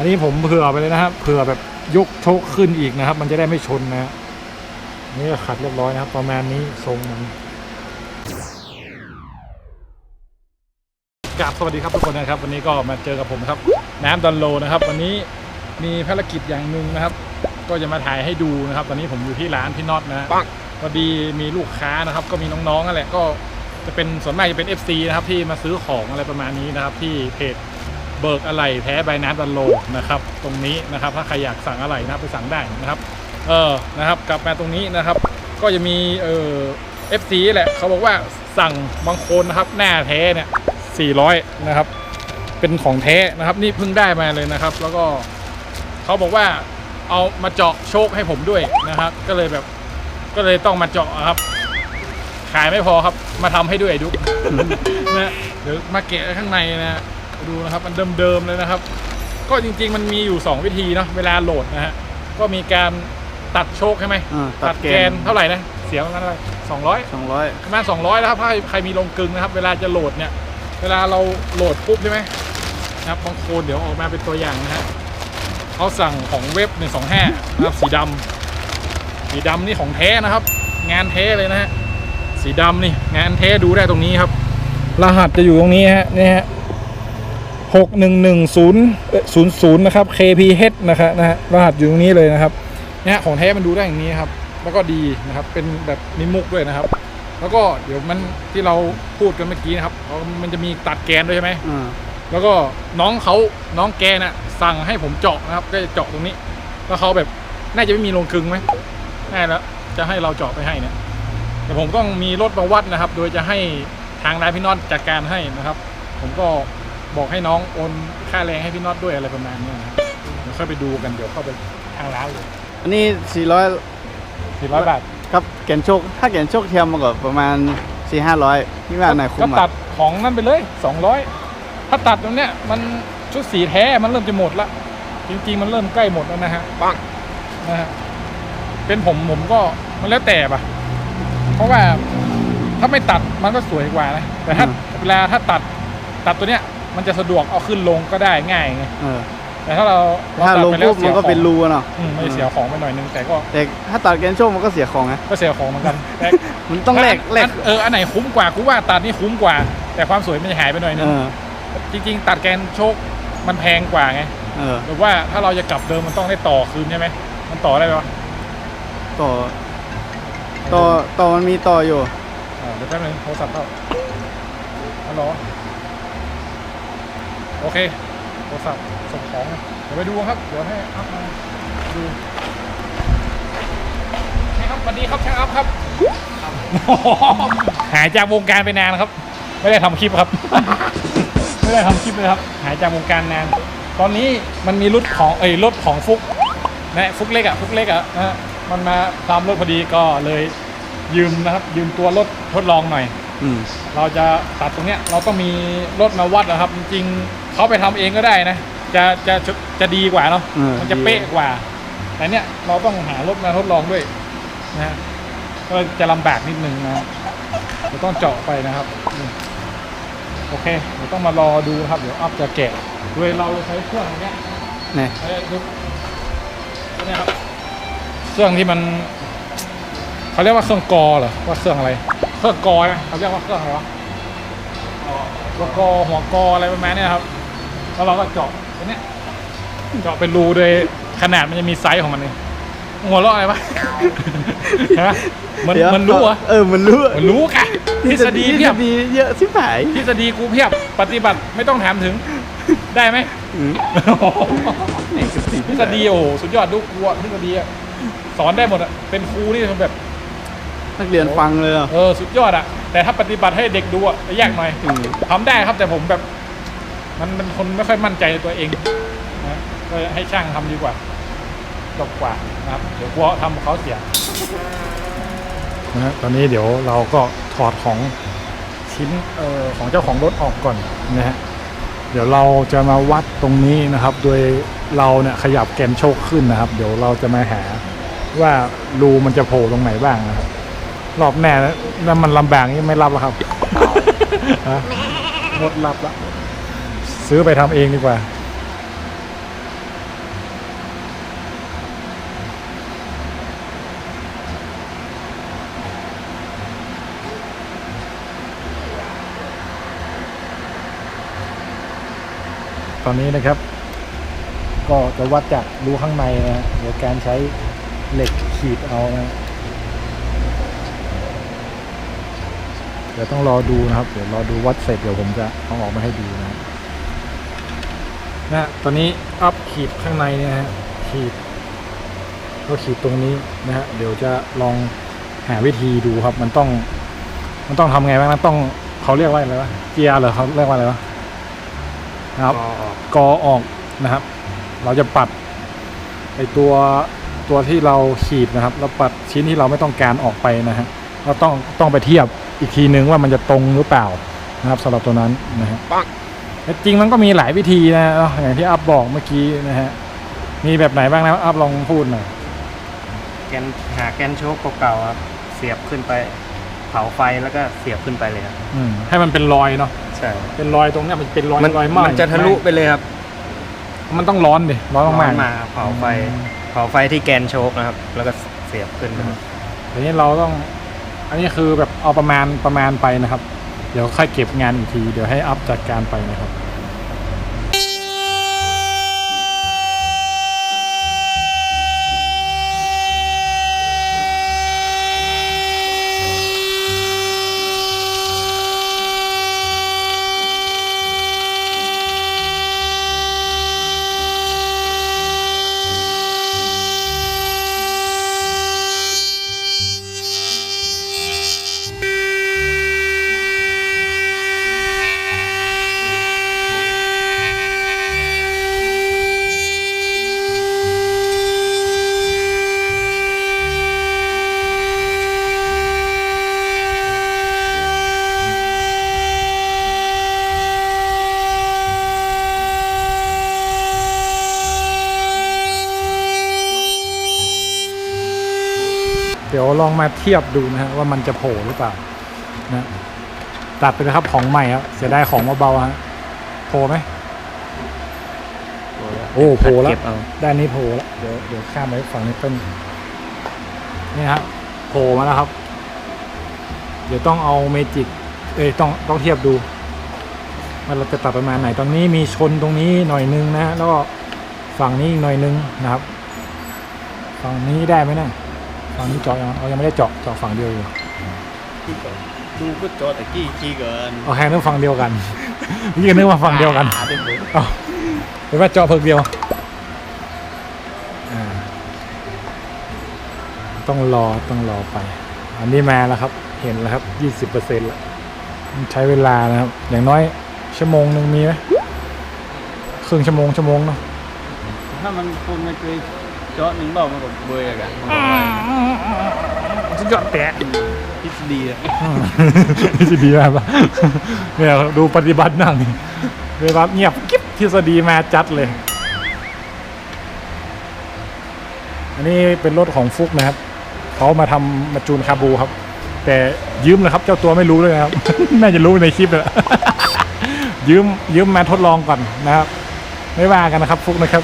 อันนี้ผมเผื่อไปเลยนะครับเผื่อแบบยกโชคขึ้นอีกนะครับ มันจะได้ไม่ชนนะฮะนี่ก็ขัดเรียบร้อยนะครับประมาณนี้ทรงมันกราบสวัสดีครับทุกคนนะครับ วันนี้ก็มาเจอกับผมครับ น้ำดอนโลนะครับ วันนี้มีภารกิจอย่างหนึ่งนะครับ ก็จะมาถ่ายให้ดูนะครับ ตอนนี้ผมอยู่ที่ร้านพี่น็อตนะฮะพอดีมีลูกค้านะครับ ก็มีน้องๆนั่นแหละก็จะเป็นส่วนมากจะเป็น FC นะครับที่มาซื้อของอะไรประมาณนี้นะครับ ที่เพจ เบิกอะไรแท้ใบน้ำดอนโลนะครับ ตรงนี้นะครับถ้าใครอยากสั่งอะไรนะไปสั่งได้นะครับ เออนะครับ กลับมาตรงนี้นะครับ ก็จะมีเออ FC แหละเขาบอกว่าสั่งบางคนนะครับ หน้าแท้เนี่ย400 นะครับ เป็นของแท้นะครับ นี่เพิ่งได้มาเลยนะครับ แล้วก็เขาบอกว่าเอามาเจาะโชคให้ผมด้วยนะครับ ก็เลยแบบก็เลยต้องมาเจาะครับ ขายไม่พอครับ มาทำให้ด้วยดุกนะเดี๋ยวมาเกะข้างในนะ ดูนะครับมันเดิมๆเลยนะครับ ก็จริงๆมันมีอยู่ 2 วิธีเนาะเวลาโหลดนะฮะก็มีการตัดโชคใช่ไหมอ่าตัตัดดแกแกนนเท่าไหร่นะเสียประมาณเท่าไหร่สองร้อย สองร้อย ประมาณ200นะครับถ้าใครมีลงกลึงนะครับ เวลาจะโหลดเนี่ย เวลาเราโหลดปุ๊บใช่ไหมนะครับบางคนเดี๋ยวออกมาเป็นตัวอย่างนะฮะเขาสั่งของเว็บ 125 นะครับ สีดำสีดำนี่ของแท้นะครับ งานแท้เลยนะฮะสีดำนี่งานแท้ดูได้ตรงนี้ครับ รหัสจะอยู่ตรงนี้ฮะนี่ฮะ หกหนึ่งหนึ่งศูนย์ศูนย์ศูนย์นะครับ KPH นะครับนะฮะรหัสอยู่ตรงนี้เลยนะครับเนี่ยของแท้มันดูได้อย่างนี้ครับ แล้วก็ดีนะครับเป็นแบบนิมุกด้วยนะครับ แล้วก็เดี๋ยวมันที่เราพูดกันเมื่อกี้นะครับเขามันจะมีตัดแกนด้วยใช่ไหมอ่าแล้วก็น้องเขาน้องแกน่ะสั่งให้ผมเจาะนะครับ ก็จะเจาะตรงนี้ แล้วเขาแบบน่าจะไม่มีโรงกลึงไหมน่าแล้วจะให้เราเจาะไปให้เนี่ยแต่ผมต้องมีรถมาวัดนะครับ โดยจะให้ทางร้านพี่น็อตจัดการให้นะครับ ผมก็ บอกให้น้องโอนค่าแรงให้พี่น็อตด้วยอะไรประมาณนี้นะครับเดี๋ยวค่อยไปดูกันเดี๋ยวเข้าไปทางร้านเลยอันนี้สี่ร้อยสี่ร้อยบาทครับแกนโชค ถ้าแกนโชคเทียมมาก็ประมาณสี่ห้าร้อยพี่ว่าไหนคุ้ก็มตัอะดของนั่นไปเลยสองร้อยถ้าตัดตรงเนี้ยมันชุดสีแท้มันเริ่มจะหมดละจริงๆมันเริ่มใกล้หมดแล้วนะฮะปังนะฮะเป็นผมผมก็มันแล้วแต่ปะเพราะว่าถ้าไม่ตัดมันก็สวยกว่านะแต่ถ้าเวลาถ้าตัดตัดตัวเนี้ย มันจะสะดวกเอาขึ้นลงก็ได้ง่ายไงเออแต่ถ้าเราเรถ้าตัดลงไปแวปุ๊บมันก็สียเป็นของรูอะเนาะอืมไม่เสียของไปหน่อยนึงแต่ก็แต่ถ้าตัดแกนโชคมันก็เสียของไงก็เสียของเหมือนกันแต่มันต้องแลกแลกอันเอออันไหนคุ้มกว่ากูว่าตัดนี่คุ้มกว่า แต่ความสวยมันจะหายไปหน่อยนึเองอจริง ๆ ตัดแกนโชคมันแพงกว่าไงเออหรือว่าถ้าเราจะกลับเดิมมันต้องได้ต่อคืนใช่ไหมมันต่อได้ไหมวะต่อ ต่อต่อมันมีต่ออยู่อ่าเดี๋ยวแป๊บนึงโทรศัพท์เข้าฮัลโหล โอเคโทรศัพท์ส่งของเดี๋ยวไปดูครับ เดี๋ยวให้อัพมาดูนี่ครับสวัสดีครับช่างอัพครับ หายจากวงการไปนานครับ ไม่ได้ทำคลิปครับ ไม่ได้ทำคลิปเลยครับ หายจากวงการนาน ตอนนี้มันมีรถของเอ้ยรถของฟุกนะฟุกเล็กอะฟุกเล็กอะนะฮะมันมาตามรถพอดีก็เลยยืมนะครับ ยืมตัวรถทดลองหน่อยอืม เราจะตัดตรงเนี้ยเราต้องมีรถมาวัดนะครับ จริงๆเขาไปทำเองก็ได้นะจะจะจะจะดีกว่าเนาะเออมันจะเป๊ะกว่า แต่เนี้ยเราต้องหารถมาทดลองด้วยนะฮะก็จะลำบากนิดนึงนะฮะเราต้องเจาะไปนะครับอืมโอเคเดี๋ยวต้องมารอดูนะครับเดี๋ยวอัพจะแกะโดยเราใช้เครื่องเนี้ยเนี่ยเอ้ยดูตัวเนี่ยครับเครื่องที่มันเขาเรียกว่าเครื่องกอเหรอว่าเครื่องอะไร เครื่องกอนะเขาเรียกว่าเครื่องอะไรวะหัวกอหัวกออะไรประมาณเนี้ยครับ แล้วเราก็เจาะตัวเนี้ยเจาะเป็นรูโดยขนาดมันจะมีไซส์ของมันเองหัวเราะอะไรวะฮะมันเดี๋ยวมันรู้เหรอเออมันรู้อะมันรู้ค่ะทฤษฎีทฤเพียบษฎีเยอะสิบหายทฤษฎีกูเพียบปฏิบัติไม่ต้องถามถึง ได้ไหมอืมไอ้กระสีทฤษฎีโอ้โหสุดยอดดูครูอะทฤษฎีอะสอนได้หมดอะเป็นครูนี่มันแบบ นักเรียนฟังเลยอะเออสุดยอดอะแต่ถ้าปฏิบัติให้เด็กดูอะจะยากหน่อยอืม ทำได้ครับแต่ผมแบบ มันเป็นคนไม่ค่อยมั่นใจในตัวเองนะก็ให้ช่างทำดีกว่าจบกว่านะครับเดี๋ยวกลัวทำเขาเสีย นะฮะตอนนี้เดี๋ยวเราก็ถอดของชิ้นเอ่อของเจ้าของรถออกก่อนนะฮะเดี๋ยวเราจะมาวัดตรงนี้นะครับ โดยเราเนี่ยขยับแกนโชคขึ้นนะครับ เดี๋ยวเราจะมาหาว่ารูมันจะโผล่ตรงไหนบ้างนะครับ รอบแน่นะแล้วมันลำบากนี่ไม่รับแล้วครับหมดรับละซื้อไปทำเองดีกว่า ตอนนี้นะครับ ก็จะวัดจากรูข้างในนะฮะเดี๋ยวการใช้เหล็กขีดเอานะ ดี๋ยวต้องรอดูนะครับ เดี๋ยวรอดูวัดเสร็จเดี๋ยวผมจะเอาออกมาให้ดูนะนะตอนนี้อัพขีดข้างในเนี่ยนะฮะขีดก็ขีดตรงนี้นะฮะเดี๋ยวจะลองหาวิธีดูครับ มันต้อง มันต้องทำไงบ้างนะต้องเขาเรียกว่าอะไรวะเกียร์เหรอเขาเรียกว่าอะไรวะนะครับกอออกนะครับ เราจะปัดไอตัวตัวที่เราขีดนะครับแล้วปัดชิ้นที่เราไม่ต้องการออกไปนะฮะเราต้องต้องไปเทียบ อีกทีนึงว่ามันจะตรงหรือเปล่านะครับสำหรับตัวนั้นนะฮะแต่จริงมันก็มีหลายวิธีนะเนาะอย่างที่อัพบอกเมื่อกี้นะฮะมีแบบไหนบ้างนะอัพลองพูดหน่อยแกนหาแกนโชคเก่าๆครับเสียบขึ้นไปเผาไฟแล้วก็เสียบขึ้นไปเลยครับอืมให้มันเป็นรอยเนาะใช่เป็นรอยตรงเนี้ยมันเป็นรอยมันรอยไหม้มันจะทะลุไปเลยครับ มันต้องร้อนดิร้อนร้อมากนๆมาเผาไฟเผาไฟที่แกนโชคนะครับ แล้วก็เสียบขึ้นไปเลยทีนี้เราต้อง อันนี้คือแบบเอาประมาณประมาณไปนะครับ เดี๋ยวค่อยเก็บงานอีกที เดี๋ยวให้อัพจัดการไปนะครับ เดี๋ยวลองมาเทียบดูนะฮะว่ามันจะโผล่หรือเปล่านะตัดไปนะครับของใหม่ครับเสียดายของเบาๆฮะโผล่ไหมโอ้โผล่แล้วเก็บเอาด้านนี้โผล่แล้วเดี๋ยวเดี๋ยวข้ามไปฝั่งนี้เป็นนี่ครับโผล่มาแล้วครับ เดี๋ยวต้องเอาเมจิกเอ้ยต้องต้องเทียบดูว่าเราจะตัดประมาณไหนตอนนี้มีชนตรงนี้หน่อยนึงนะแล้วก็ฝั่งนี้อีกหน่อยนึงนะครับ ฝั่งนี้ได้ไหมนะ ฝั่งนี้เจาะยังเรายังไม่ได้เจาะเจาะฝั่งเดียวอยู่ดูก็โจแต่กี้กี้เกินเอาแค่นึกฝั่งเดียวกันนี่ก็นึกว่าฝั่งเดียวกันเต็มเลยเอาเป็นว่าเจาะเพิ่งเดียวอ่าต้องรอต้องรอไป อันนี้มาแล้วครับเห็นแล้วครับยี่สิบเปอร์เซ็นต์ละมันใช้เวลานะครับ อย่างน้อยชั่วโมงหนึ่งมีไหมครึ่งชั่วโมงชั่วโมงเนาะถ้ามันคนไม่เคย เจาะหนึ่งรอบมันก็เบื่อกันสุดยอดแตะทฤษฎีอะทฤษฎีมาปะเนี่ยดูปฏิบัตินั่งนี่เวลาเงียบกิ๊บทฤษฎีมาจัดเลย อันนี้เป็นรถของฟุกนะครับเขามาทำมาจูนคาบูครับ แต่ยืมนะครับ เจ้าตัวไม่รู้เลยนะครับน่าจะรู้ในคลิปเลยยืมยืมมาทดลองก่อนนะครับ ไม่ว่ากันนะครับ ฟุกนะครับ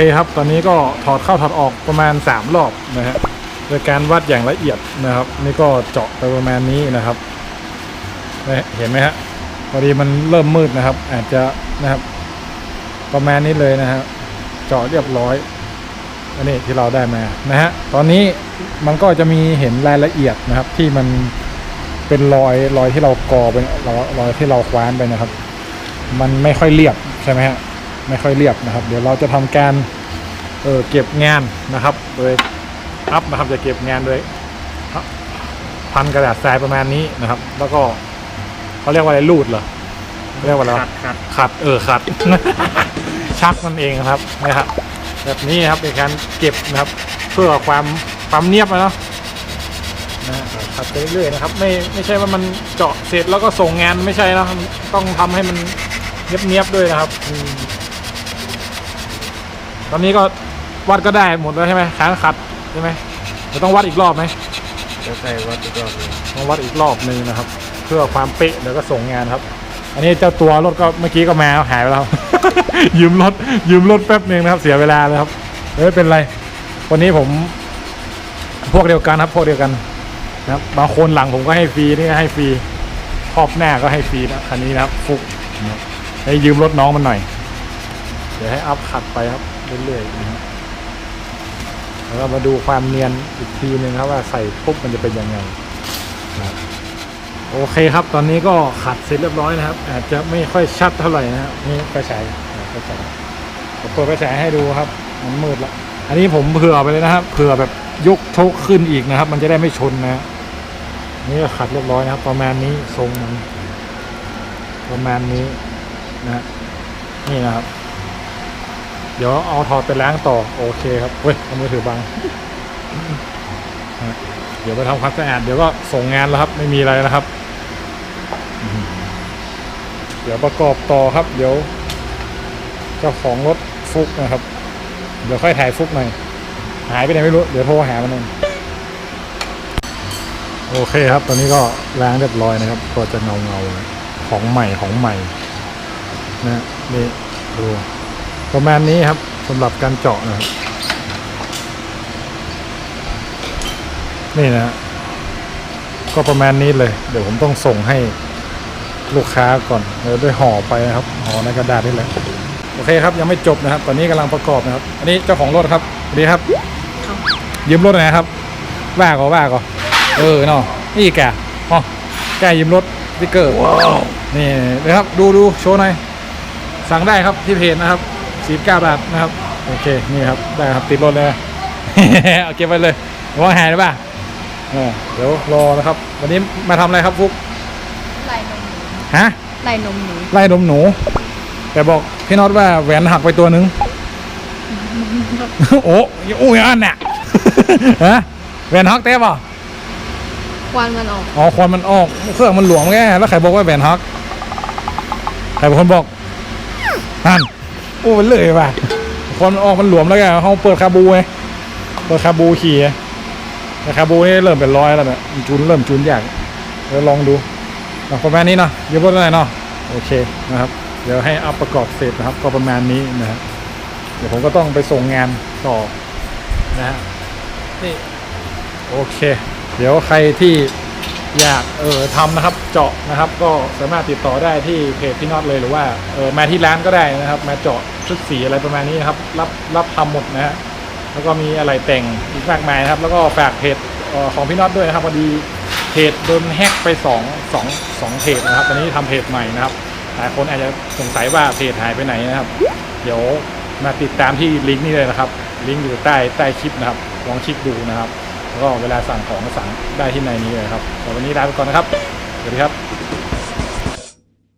เคครับ ตอนนี้ก็ถอดเข้าถอดออกประมาณ 3 รอบนะฮะโดยการวัดอย่างละเอียดนะครับ นี่ก็เจาะไปประมาณนี้นะครับเห็นไหมฮะพอดีมันเริ่มมืดนะครับ อาจจะนะครับ ประมาณนี้เลยนะฮะเจาะเรียบร้อยอันนี้ที่เราได้มานะฮะตอนนี้มันก็จะมีเห็นรายละเอียดนะครับ ที่มันเป็นรอยรอยที่เรากอเป็นรอยรอยที่เราคว้านไปนะครับ มันไม่ค่อยเรียบใช่ไหมฮะ ไม่ค่อยเรียบนะครับ เดี๋ยวเราจะทำการเออเก็บงานนะครับ โดยอัพนะครับจะเก็บงานโดยพันกระดาษทรายประมาณนี้นะครับ แล้วก็เขาเรียกว่าอะไรรูดเหรอเรียกว่าอะไรวะขัดขัดขัดเออขัด ชักมันเองครับนะครับ แบบนี้นะครับเป็นการเก็บนะครับ เพื่อความความเนียบนะเนาะนะฮะขัดไปเรื่อยๆนะครับ ไม่ไม่ใช่ว่ามันเจาะเสร็จแล้วก็ส่งงานไม่ใช่นะต้องทำให้มันเนียบๆด้วยนะครับอืม ตอนนี้ก็วัดก็ได้หมดแล้วใช่ไหมค้างขัดใช่ไหมจะต้องวัดอีกรอบไหมจะใส่วัดอีกรอบหนึงต้องวัดอีกรอบหนึงนะครับ เพื่อความเป๊ะเดี๋ยวก็ส่งงานครับ อันนี้เจ้าตัวรถก็เมื่อกี้ก็มาหายไปแล้ว ยืมรถยืมรถแป๊บหนึ่งนะครับ เสียเวลาเลยครับเอ้ยเป็นไร วันนี้ผมพวกเดียวกันครับ พวกเดียวกันนะครับบางคนหลังผมก็ให้ฟรีนี่ให้ฟรีครอบหน้าก็ให้ฟรีนะคันนี้นะครับฟุกนให้ยืมรถน้องมันหน่อย เดี๋ยวให้อัพขัดไปครับ เรื่อยๆนะครับแล้วก็มาดูความเนียนอีกทีหนึ่งครับว่าใส่ปุ๊บมันจะเป็นยังไงนะครับโอเคครับ ตอนนี้ก็ขัดเสร็จเรียบร้อยนะครับ อาจจะไม่ค่อยชัดเท่าไหร่นะครับนี่ไฟฉายอ่าไฟฉายผมเปิดไฟฉายให้ดูครับ มันมืดละอันนี้ผมเผื่อไปเลยนะครับเผื่อแบบยกโชคขึ้นอีกนะครับ มันจะได้ไม่ชนนะนี่ก็ขัดเรียบร้อยนะครับ ประมาณนี้ทรงมันประมาณนี้นะนี่นะครับ เดี๋ยวเอาถอดไปล้างต่อ โอเคครับเว้ยเอามือถือบัง เดี๋ยวไปทำความสะอาดเดี๋ยวก็ส่งงานแล้วครับ ไม่มีอะไรแล้วครับ เดี๋ยวประกอบต่อครับ เดี๋ยวเจ้าของรถฟุกนะครับ เดี๋ยวค่อยถ่ายฟุกหน่อยหายไปไหนไม่รู้ เดี๋ยวโทรหามันเองโอเคครับ ตอนนี้ก็ล้างเรียบร้อยนะครับ ก็จะเงาเงาๆของใหม่ของใหม่นะนี่ดู ประมาณนี้ครับสำหรับการเจาะนะครับนี่นะฮะก็ประมาณนี้เลย เดี๋ยวผมต้องส่งให้ลูกค้าก่อนเดี๋ยวด้วยห่อไปนะครับห่อในกระดาษนี่แหละโอเคครับยังไม่จบนะครับ ตอนนี้กำลังประกอบนะครับ อันนี้เจ้าของรถครับสวัสดีครับยืมรถหนะครับ ว่าก็ว่าก็เออเนาะนี่แกอ๋อแกยืมรถสติ๊กเกอร์นี่นะครับดูดูโชว์หน่อยสั่งได้ครับที่เพจนะครับ สีบาบาทนะครับ โอเค นี่ครับ ได้ครับ ติดรถเลย เอาเก็บไว้เลยว่าหายหรือเปล่าเออเดี๋ยวรอนะครับ วันนี้มาทำอะไรครับฟุกไหลนมหนูฮะไหลนมหนูไล่นมหนู แต่บอกพี่น็อตว่าแหวนหักไปตัวหนึง โอ้ยโอ้ยอันน่ะฮะแหวนหักเต้ป่ะควันมันออก อ๋อ ควันมันออก เครื่องมันหลวมแง่แล้วใครบอกว่าแหวนฮัก ใครเป็นคนบอกนั่น โอ้มันเลยว่ะควันออกมันหลวมแล้วแกเขาเปิดคาบูไงเปิดคาบูขี่แต่คาบูนี่เริ่มเป็นร้อยแล้วเนี่ยจูนเริ่มจูนยากเดี๋ยวลองดูประมาณนี้เนาะเยืมรถอะไรเนาะโอเคนะครับ เดี๋ยวให้อัพประกอบเสร็จนะครับ ก็ประมาณนี้นะฮะเดี๋ยวผมก็ต้องไปส่งงานต่อนะฮะนี่โอเค เดี๋ยวใครที่ อยากเออทำนะครับเจาะนะครับก็สามารถติดต่อได้ที่เพจพี่น็อตเลยหรือว่าเออมาที่ร้านก็ได้นะครับ มาเจาะชุดสีอะไรประมาณนี้นะครับ รับรับทำหมดนะฮะแล้วก็มีอะไรแต่งอีกมากมายนะครับ แล้วก็ฝากเพจเอ่อของพี่น็อตด้วยนะครับพอดีเพจโดนแฮกไปสองสองสองเพจนะครับตอนนี้ทำเพจใหม่นะครับหลายคนอาจจะสงสัยว่าเพจหายไปไหนนะครับ เดี๋ยวมาติดตามที่ลิงก์นี้เลยนะครับ ลิงก์อยู่ใต้ใต้คลิปนะครับลองคลิกดูนะครับ ก็เวลาสั่งของก็สั่งได้ที่ในนี้เลยครับสำหรับวันนี้ลาไปก่อนนะครับสวัสดีครับ